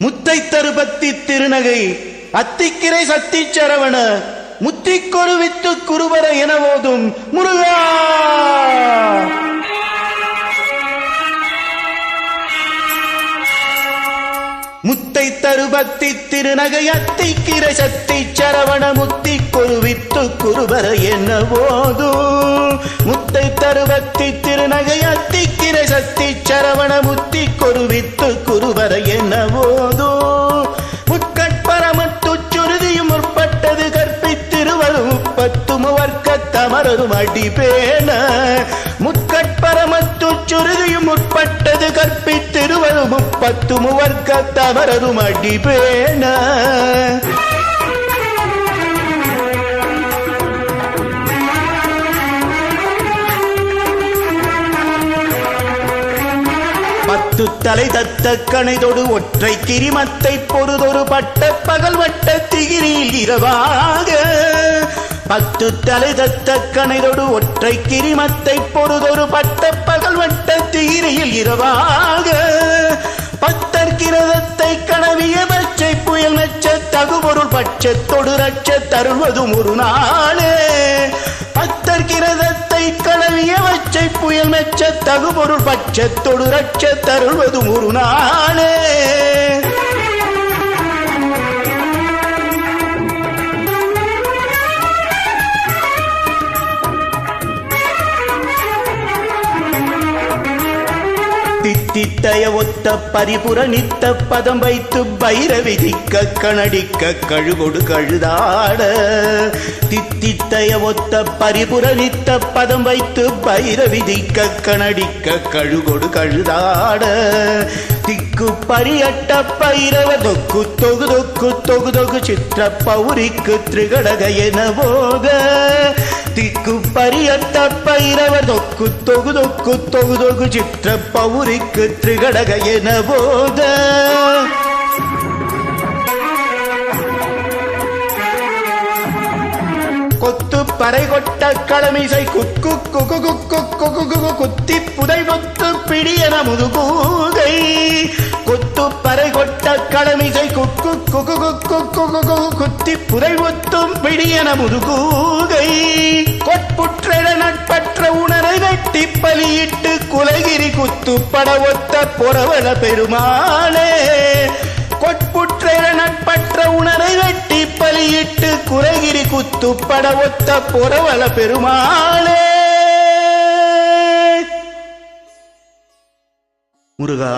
முத்தை தருபத்தி திருநகை அத்திக்கிரை சத்தி சரவண முத்திக்கொரு வித்து குருவர என ஓதும் முருகா! முத்தை தருபத்தி திருநகை அத்திக்கிரை சத்தி சரவண முத்தி கொருவித்து குருவர என்ன போதும் முத்தை தருபத்தி திருநகை அத்திக்கிரை சத்தி சரவண முத்தி கொருவித்து குருவர என்னவோ அடிபேன முற்கட்பரமத்து சுருதியும் முற்பட்டது கற்பித்திருவது முப்பத்து முவர்க்க தமரரும் அடிபேன பத்து தலை தத்த கணைதொடு ஒற்றை கிரிமத்தை பொறுதொரு பட்ட பகல் வட்ட திகிரியில் இரவாக. பத்து தலை தத்த கணைதொடு ஒற்றை கிரிமத்தை பொறுதொரு பட்ட பகல் வட்ட திகிரியில் இரவாக. பத்தர் கிரதத்தை கனவிய பச்சை புயல் நச்ச தகுபொருள் பட்சத்தொடு ரட்ச தருவதும் ஒரு நாளே. பத்தர் கிரதத்தை கனவிய பச்சை புயல் மெச்ச தகுபொருள் பட்சத்தொடு ரட்ச தருவதும் ஒரு நாளே. தித்தித்தய ஒத்த பரிபுர நித்த பதம் வைத்து பைர விதிக்க கணடிக்க கழுகொடு கழுதாட. தித்தித்தய ஒத்த பரிபுர நித்த பதம் வைத்து பைர விதிக்க கணடிக்க கழுகொடு கழுதாட. திக்கு பரியட்ட பைரவ தொக்கு தொகு தொக்கு தொகு தொகு சித்திர பௌரிக்கு திரிகடக என போக. திக்கு பரியட்ட பைரவர் தொக்கு தொகு தொக்கு தொகு தொகு சித்திர பௌரிக்கு திரிகடக என போத. கொத்து பறை கொட்ட களமிசை குக்கு குக்கு குக்கு குக்கு குத்தி புதை பொத்து பிடி என முதுகூத பறை கொட்ட களமிசை குக்கு குகு குக்கு குகு குகு குத்தி புதை ஒத்தும் பிடியன முதுகூகை. கொட்புற்றென நட்பற்ற உணரை வெட்டி பலியிட்டு குலகிரி குத்து பட ஒத்த புறவன பெருமானே. கொட்புற்றென நட்பற்ற உணரை வெட்டி பலியிட்டு குலகிரி குத்து பட ஒத்த புறவன பெருமாளே முருகா